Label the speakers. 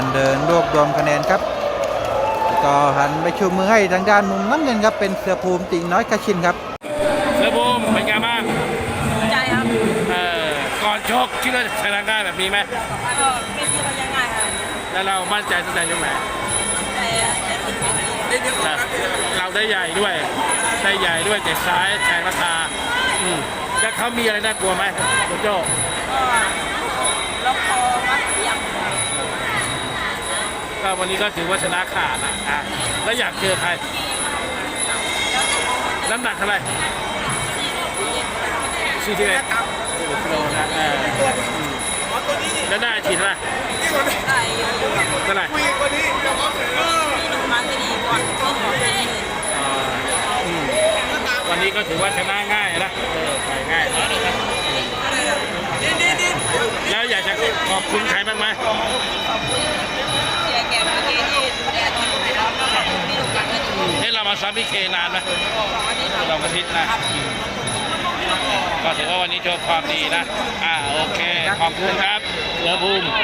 Speaker 1: รวมคะแนนครับแล้วก็หันไปชูมือให้ทางด้านมุมน้ำเงินครับเป็นเสือภูมิติงน้อยกระชินครับ
Speaker 2: เสือบูมเป็นไงบ้าง
Speaker 3: ใจครับ
Speaker 2: เอ่อก่อนชกคิดว่าจะชนะได้แบบนี้ไหม
Speaker 3: ก็ไม่คิดว่าจะง่ายขนาดนี้
Speaker 2: แล้วเรามั่นใจตั้งแต่ยกไหน
Speaker 3: แต่แต่คนเป็นดี
Speaker 2: นะเราได้ใหญ่ด้วย ได้ใหญ่ด้วยแต่ซ้ายแทงราคาอืมแล้วเขามีอะไรน่ากลัวไหมโจโจ้
Speaker 3: ก็ล็อกคอมัดเสียง
Speaker 2: ก็วันนี้ก็ถือว่าชนะขาดนะอะแล้วอยากเจอใคร น้ำหนักเท่าไหร่สี่สิบเอ็ดกิโลนะเอออืมแล้วได้ฉีดเท่าไหร่
Speaker 3: ได้เยอะอยู่ครับ
Speaker 2: เท่าไหร่
Speaker 3: มีหนุ่มมันจะดีก่อนที่ขอให้
Speaker 2: อืมวันนี้ก็ถือว่าชนะง่ายนะเออไปง่ายแล้วอยากจะขอบคุณใครบ้างไหม
Speaker 3: เสียแกเมื่อกี้ที่ดูแลตอนนี้ครับขอบคุณพี่หนุ่มกันที่ ดี
Speaker 2: เฮ้ยเรามาซ้อมพี่เคนานไหม
Speaker 3: สองอาทิตย์ครับ
Speaker 2: เราอาทิตย์นะอืมก็ถือว่าวันนี้โชว์ความดีนะ อ่าโอเค ขอบคุณครับเสือภูมิ